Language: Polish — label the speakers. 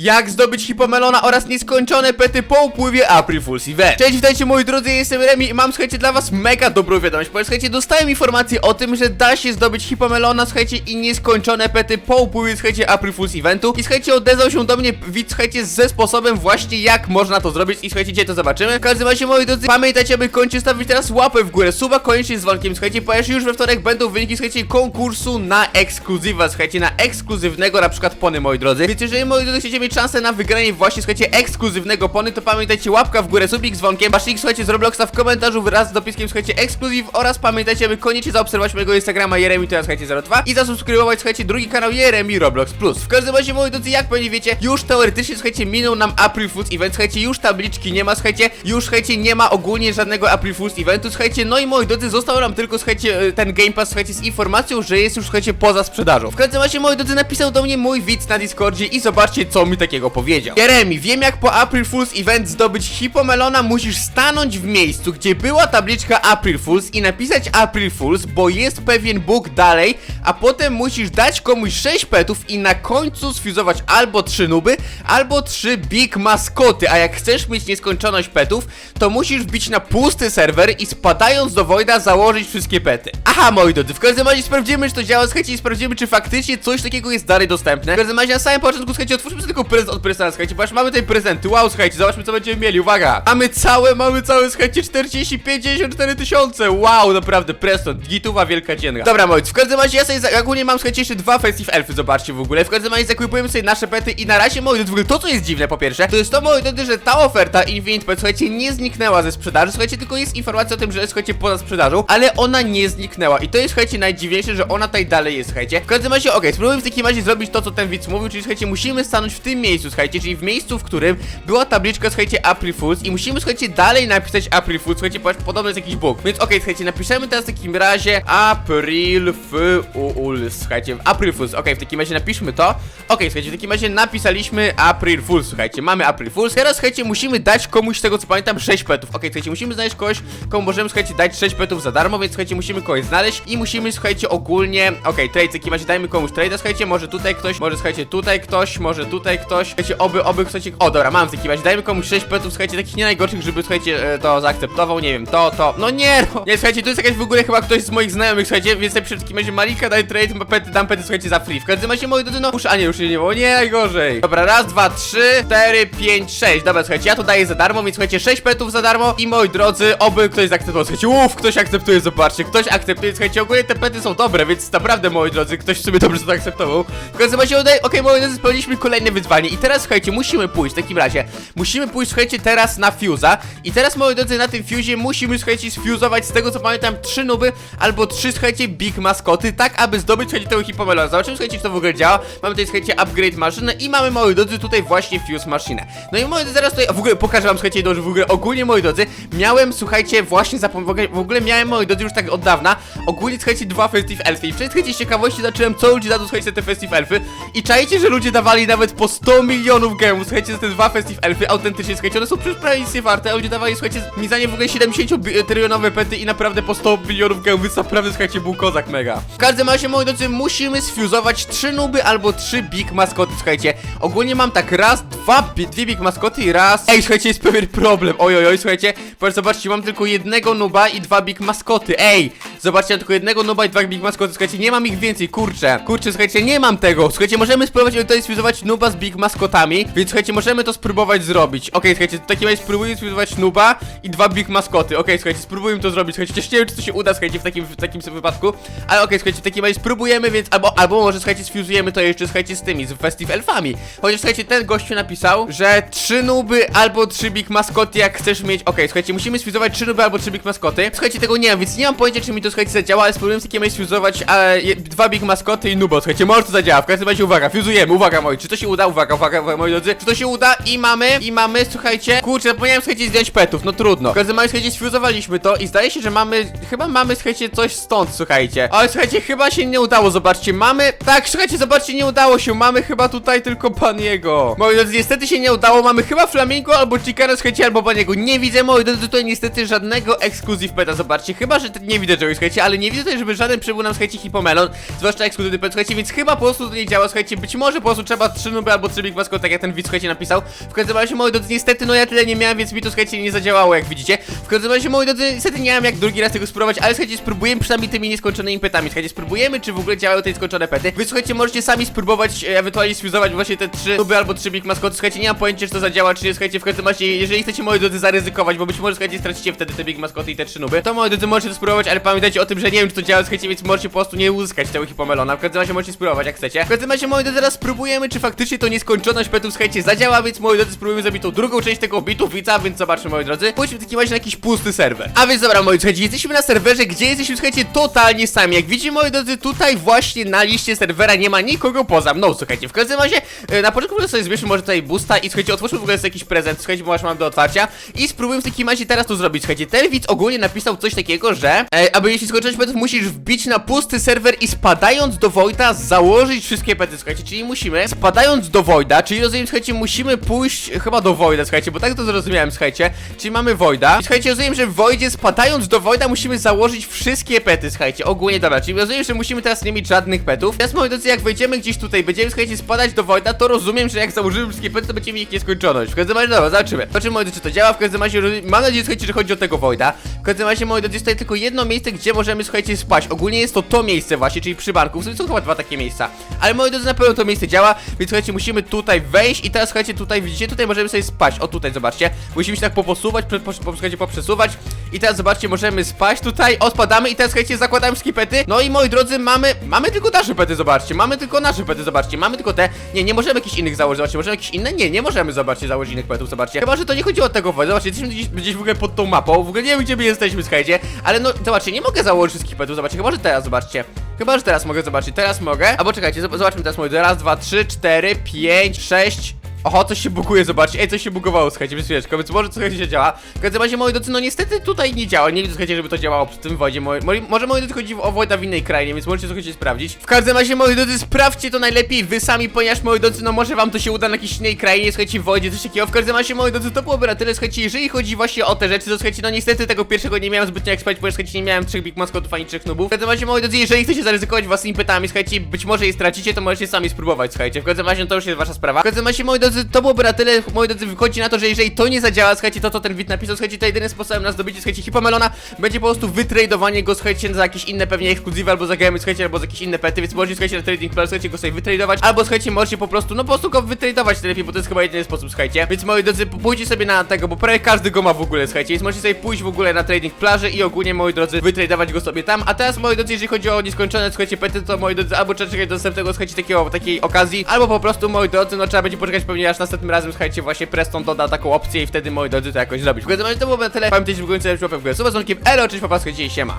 Speaker 1: Jak zdobyć hipomelona oraz nieskończone pety po upływie April Fool's Event. Cześć, witajcie moi drodzy, jestem Remi i mam, słuchajcie, dla was mega dobrą wiadomość, bo słuchajcie, dostałem informację o tym, że da się zdobyć hipomelona, słuchajcie, i nieskończone pety po upływie, słuchajcie, April Fool's Eventu i słuchajcie, odezwał się do mnie widz, słuchajcie, ze sposobem właśnie jak można to zrobić i słuchajcie, dzisiaj to zobaczymy. W każdym razie, moi drodzy, pamiętajcie, aby kończyć stawić teraz łapę w górę, suba koniecznie z dzwonkiem, słuchajcie, ponieważ już we wtorek będą wyniki, słuchajcie, konkursu na ekskluzywa, słuchajcie, na ekskluzywnego na przykład pony, moi drodzy, więc jeżeli, moi drodzy, chcecie mieć szansę na wygranie właśnie, słuchajcie, ekskluzywnego pony, to pamiętajcie, łapka w górę, subik dzwonkiem, wasz link, słuchajcie, z Robloxa w komentarzu wraz z dopiskiem, słuchajcie, ekskluzyw oraz pamiętajcie, aby koniecznie zaobserwować mojego Instagrama Jeremi, ja, słuchajcie, 02 i zasubskrybować, słuchajcie, drugi kanał Jeremi Roblox Plus. W każdym razie, moi drodzy, jak pewnie wiecie, już teoretycznie, słuchajcie, minął nam April Fools Event, słuchajcie, już tabliczki nie ma, słuchajcie, już, słuchajcie, nie ma ogólnie żadnego April Fools Eventu, słuchajcie, no i moi drodzy, został nam tylko, słuchajcie, e, ten Game Pass, słuchajcie, z informacją, że jest już, słuchajcie, poza sprzedażą. W każdym razie, moi drodzy, napisał do mnie mój widz na Discordzie i zobaczcie, co mi takiego powiedział. Jeremi, wiem jak po April Fools Event zdobyć hipomelona, musisz stanąć w miejscu, gdzie była tabliczka April Fools i napisać April Fools, bo jest pewien bóg dalej, a potem musisz dać komuś 6 petów i na końcu sfuzować albo 3 nuby, albo 3 big maskoty, a jak chcesz mieć nieskończoność petów, to musisz wbić na pusty serwer i spadając do Voida założyć wszystkie pety. Aha, moi drodzy, w każdym razie sprawdzimy, czy to działa, słuchajcie, i sprawdzimy, czy faktycznie coś takiego jest dalej dostępne. W każdym razie na samym początku, słuchajcie, otwórzmy tylko prezent od prezesa, słuchajcie, ponieważ mamy tutaj prezenty, wow, słuchajcie, zobaczmy, co będziemy mieli, uwaga! Mamy całe, mamy całe, słuchajcie, 40, 54 tysiące, wow, naprawdę, Preston, gituwa wielka dzienna. Dobra, moi, w każdym razie ja sobie, za- ogólnie mam, słuchajcie, jeszcze dwa Festive Elfy, zobaczcie w ogóle, w każdym razie zakwipujemy sobie nasze pety i na razie, moi w ogóle to, co jest dziwne, po pierwsze, to jest to, moi drodzy, że ta oferta Infinite Pet, słuchajcie, nie zniknęła ze sprzedaży, słuchajcie, tylko jest informacja o tym, że jest, słuchajcie, poza sprzedażą, ale ona nie zniknęła. I to jest, słuchajcie, najdziwniejsze, że ona tutaj dalej jest, słuchajcie. W każdym razie, okej, spróbujmy w takim razie zrobić to, co ten widz mówił, czyli, słuchajcie, musimy stanąć w tym miejscu, słuchajcie, czyli w miejscu, w którym była tabliczka, słuchajcie, April Fools i musimy, słuchajcie, dalej napisać April Fools, słuchajcie, ponieważ podobno jest jakiś bóg. Więc okej, słuchajcie, napiszemy teraz w takim razie April Fools, słuchajcie, April Fools, okej, w takim razie napiszmy to. Okej, słuchajcie, w takim razie napisaliśmy April Fools, słuchajcie, mamy April Fools. Teraz, słuchajcie, musimy dać komuś, z tego co pamiętam, 6 petów. Okej, słuchajcie, musimy znaleźć kogoś, komu możemy, słuchajcie, dać 6 petów za darmo, więc, słuchajcie, musimy kogoś znaleźć i musimy, słuchajcie, ogólnie, okej, trade, w takim razie dajmy komuś trade'a, słuchajcie, może tutaj ktoś, może, słuchajcie, tutaj ktoś, może tutaj ktoś, słuchajcie, oby, oby, słuchajcie, o, dobra, mam w takim razie, dajmy komuś 6 petów, słuchajcie, takich nie najgorszych, żeby, słuchajcie, e, to zaakceptował, nie wiem, to, to, no nie, no, nie, słuchajcie, tu jest jakaś w ogóle chyba ktoś z moich znajomych, słuchajcie, więc napiszę w takim Malika, daj trade, pety, dam pety, słuchajcie, za free, w każdym razie, moi drodzy, no, już, a nie, już się nie było, nie, najgorzej, dobra, raz, dwa, trzy, cztery, pięć, sześć, dobra, słuchajcie, ja to daję za darmo, więc, słuchajcie, 6 petów za darmo i, moi drodzy, oby ktoś zaakceptował, słuchajcie, uff, ktoś akceptuje, zobaczcie, ktoś akceptuje, słuchajcie, ogólnie te pety są dobre, więc naprawdę, moi drodzy, ktoś dobrze to akceptował, w każdym razie, okej, okay, moi drodzy, spełniliśmy wyzwanie i teraz, słuchajcie, musimy pójść, w takim razie, musimy pójść, słuchajcie, teraz na fuse'a i teraz, moi drodzy, na tym fuse'ie musimy, słuchajcie, sfuzować, z tego co pamiętam, trzy nuby albo trzy, słuchajcie, big maskoty, tak aby zdobyć, słuchajcie, tego hipomelona. Zobaczymy, słuchajcie, czy to w ogóle działa. Mamy tutaj, słuchajcie, upgrade maszynę i mamy, moi drodzy, tutaj właśnie fuse maszynę. No i moi drodzy, zaraz tutaj, w ogóle pokażę wam, słuchajcie, że w ogóle ogólnie, moi drodzy, miałem, słuchajcie, właśnie ogóle, w ogóle miałem, moi drodzy, już tak od dawna, ogólnie, słuchajcie, dwa festive elfy i wtedy, słuchajcie, z ciekawości zacząłem, co ludzie dadzą, słuchajcie, te festive elfy i czajcie, że ludzie dawali nawet po 100 milionów gemów, słuchajcie, za te dwa festive elfy, autentycznie, słuchajcie, one są przecież prawie nic nie warte, a ludzie dawali, słuchajcie, mi za nie w ogóle 70 bi- trylionowe pety i naprawdę po 100 milionów gemów, więc naprawdę, słuchajcie, był kozak mega. W każdym razie, moi drodzy, musimy sfuzować trzy nuby albo trzy big maskoty, słuchajcie. Ogólnie mam tak raz, dwa, dwie big maskoty i raz... Ej, słuchajcie, jest pewien problem, oj, oj, oj, słuchajcie, ponieważ zobaczcie, mam tylko jednego nuba i dwa big maskoty, ej! Zobaczcie, mam tylko jednego nuba i dwa big maskoty, słuchajcie, nie mam ich więcej, kurczę, kurczę, słuchajcie, nie mam tego, słuchajcie, możemy spróbować tutaj sfuzować nuba z big maskotami, więc słuchajcie, możemy to spróbować zrobić. Okej, słuchajcie, w takim razie spróbuję sfuzować nuba i dwa big maskoty, okej, słuchajcie, spróbujmy to zrobić, słuchajcie, chociaż nie wiem, czy to się uda, słuchajcie, w takim, w takim wypadku, ale okej, słuchajcie, w takim razie spróbujemy, więc, albo, albo może, słuchajcie, sfuzujemy to jeszcze, słuchajcie, z tymi, z Festive Elfami, chociaż, słuchajcie, ten gościu napisał, że trzy nuby albo trzy big maskoty, jak chcesz mieć, okej, słuchajcie, musimy sfuzować trzy nuby albo trzy big maskoty, słuchajcie, tego nie wiem, więc nie mam pojęcia, czy mi to, słuchajcie, zadziała, ale spróbujemy w takim razie sfuzować e, je- dwa big maskoty i nubo, słuchajcie, może to zadziała, w każdym razie, uwaga, uwaga, moi, czy to się uda, uwaga, uwaga, uwaga, moi drodzy, czy to się uda? I mamy, i mamy, słuchajcie, kurczę, zapomniałem, słuchajcie, zdjąć petów, no trudno, w każdym razie, słuchajcie, sfuzowaliśmy to i zdaje się, że mamy, chyba mamy, słuchajcie, coś stąd, słuchajcie, ale słuchajcie, chyba się nie udało, zobaczcie, mamy, tak, słuchajcie, zobaczcie, nie udało się, mamy chyba tutaj tylko paniego, moi drodzy, niestety się nie udało, mamy chyba flamingo albo chickena, słuchajcie, albo paniego, nie widzę, moi drodzy, tutaj niestety żadnego ekskluzyw peta, zobaczcie, chyba, że nie widzę czegoś, słuchajcie, ale nie widzę tutaj, żeby żaden przybył nam, słuchajcie, hipomelon, zwłaszcza ekskluzywny pet, słuchajcie, więc chyba po prostu to nie działa, słuchajcie, być może po prostu trzeba trzy nuby albo albo 3 Big Masko, tak jak ten widz, słuchajcie, napisał. W każdym razie, moi drodzy, niestety, no ja tyle nie miałem, więc mi to, słuchajcie, nie zadziałało, jak widzicie. W każdym razie, moi drodzy, niestety nie miałem jak drugi raz tego spróbować, ale słuchajcie, spróbujemy przynajmniej tymi nieskończonymi petami. Słuchajcie, spróbujemy, czy w ogóle działają te nieskończone pety. Wy, słuchajcie, możecie sami spróbować, e, ewentualnie sfuzować właśnie te trzy nuby albo trzy Big Maskoty. Słuchajcie, nie mam pojęcia, czy to zadziała, czy nie. Słuchajcie, w każdym razie, jeżeli chcecie, moi drodzy, zaryzykować, bo być może, słuchajcie, stracicie wtedy te Big Maskoty i te trzy nuby, to, moi drodzy, możecie to spróbować, ale pamiętajcie o tym, że nie wiem, czy to działa, słuchajcie, więc możecie po prostu nie uzyskać tego hipomelona. W każdym razie możecie spróbować, jak chcecie. W każdym razie, moi drodzy, teraz spróbujemy, czy faktycznie to nieskończoność petów, słuchajcie, zadziała, więc, moi drodzy, spróbujemy zrobić tą drugą część tego bitu widza, więc zobaczmy, moi drodzy. Pójdźmy w takim razie na jakiś pusty serwer. A więc dobra, moi słuchajcie, jesteśmy na serwerze, gdzie jesteśmy, słuchajcie, totalnie sami. Jak widzicie, moi drodzy, tutaj właśnie na liście serwera nie ma nikogo poza mną, słuchajcie. W każdym razie, e, na początku w sobie zbierzmy może tutaj boosta i słuchajcie, otwórzmy w ogóle jakiś prezent, słuchajcie, bo masz mam do otwarcia i spróbujmy w takim razie teraz to zrobić, słuchajcie. Ten widz ogólnie napisał coś takiego, że e, aby jeśli skończyłeś petów, musisz wbić na pusty serwer i spadając do Wojda założyć wszystkie pety, słuchajcie, czyli musimy, spadając do Wojda, czyli rozumiem, słuchajcie, musimy pójść chyba do Wojda, słuchajcie, bo tak to zrozumiałem, słuchajcie, czyli mamy Wojda i słuchajcie, rozumiem, że w Wojdzie spadając do Wojda musimy założyć wszystkie pety, słuchajcie, ogólnie dobra, czyli rozumiem, że musimy teraz nie mieć żadnych petów. Teraz moi drodzy, jak wejdziemy gdzieś tutaj, będziemy, słuchajcie, spadać do Wojda, to rozumiem, że jak założymy wszystkie pety, to będziemy ich nieskończoność. W każdym razie, dobra, zobaczymy. Zobaczymy, moi drodzy, czy to działa, w każdym razie, mam nadzieję, słuchajcie, że chodzi o tego Wojda. W każdym razie, moi drodzy, jest tutaj tylko jedno miejsce, gdzie możemy, słuchajcie, spać. Ogólnie jest to to miejsce właśnie, czyli przy. W sumie są chyba dwa takie miejsca. Ale moi drodzy, na pewno to miejsce działa, więc słuchajcie, musimy tutaj wejść i teraz, słuchajcie, tutaj widzicie, tutaj możemy sobie spać. O, tutaj, zobaczcie. Musimy się tak poposuwać, po, po, słuchajcie, poprzesuwać. I teraz, zobaczcie, możemy spać tutaj, odpadamy i teraz, słuchajcie, zakładamy wszystkie pety. No i moi drodzy, mamy, mamy tylko nasze pety, zobaczcie. Mamy tylko nasze pety, zobaczcie. Mamy tylko te. Nie, nie możemy jakichś innych założyć, zobaczcie. Możemy jakieś inne? Nie, nie możemy, zobaczcie, założyć innych petów, zobaczcie. Chyba, że to nie chodzi o tego Wojda. Zobaczcie, jesteśmy gdzieś, gdzieś w ogóle pod tą mapą. W ogóle nie wiem, gdzie my jesteśmy, słuchajcie. Ale no, zobaczcie, nie mogę założyć wszystkich petów, zobaczcie. Chyba, że teraz, zobaczcie. Chyba, że teraz mogę zobaczyć. Teraz mogę. Albo czekajcie, zob- zobaczmy teraz moi. Raz, dwa, trzy, cztery, pięć, sześć. Oho, coś się buguje, zobaczcie. Ej, coś się bugowało, słuchajcie, przez chwileczkę, więc może coś się działa. W każdym razie, moi drodzy, no niestety tutaj nie działa. Nie widzę, słuchajcie, żeby to działało przy tym wodzie. Moi, moi, może, moi drodzy, chodzi o Wojda w innej krainie, więc możecie, słuchajcie, sprawdzić. W każdym razie, moi drodzy, sprawdźcie to najlepiej wy sami, ponieważ, moi drodzy, no może wam to się uda na jakiejś innej krainie, słuchajcie, w wodzie, coś takiego. W każdym razie, moi drodzy, to byłoby na tyle, słuchajcie, jeżeli chodzi właśnie o te rzeczy, to słuchajcie, no niestety tego pierwszego nie miałem zbytnio jak spać, ponieważ, słuchajcie, nie miałem trzech Big Maskotów ani trzech nubów. W każdym razie, moi drodzy, jeżeli chcecie zaryzykować własnymi pytami, słuchajcie, być może je stracicie, to możecie sami spróbować, słuchajcie. W każdym razie, no to już jest wasza sprawa. W każdym razie, moi drodzy, to byłoby na tyle, moi drodzy, wychodzi na to, że jeżeli to nie zadziała, słuchajcie, to co ten wid napisał, słuchajcie, to jedynym sposobem na zdobycie, słuchajcie, hipomelona będzie po prostu wytradowanie go, słuchajcie, za jakieś inne pewnie ekskluzywy, albo za gemy, słuchajcie, albo za jakieś inne pety, więc możecie, słuchajcie, na trading player, słuchajcie, go sobie wytradować, albo słuchajcie, możecie po prostu, no po prostu go wytradować lepiej, bo to jest chyba jedyny sposób, słuchajcie. Więc moi drodzy, pójdźcie sobie na tego, bo prawie każdy go ma w ogóle, słuchajcie, więc możecie sobie pójść w ogóle na trading plaży i ogólnie, moi drodzy, wytradować go sobie tam. A teraz, moi drodzy, jeżeli chodzi o nieskończone, słuchajcie, pety, to moi drodzy, albo trzeba czekać słuchajcie, takiego, takiej okazji, albo po prostu, moi drodzy, no trzeba będzie poczekać pewnie aż następnym razem, słuchajcie, właśnie Preston doda taką opcję i wtedy, moi drodzy, to jakoś zrobić. W każdym razie to byłoby na tyle. Pamiętajcie, że w końcu lepszy łapek w górę. Z dzwonkiem, elo, cześć, popatrzcie, dzisiaj siema.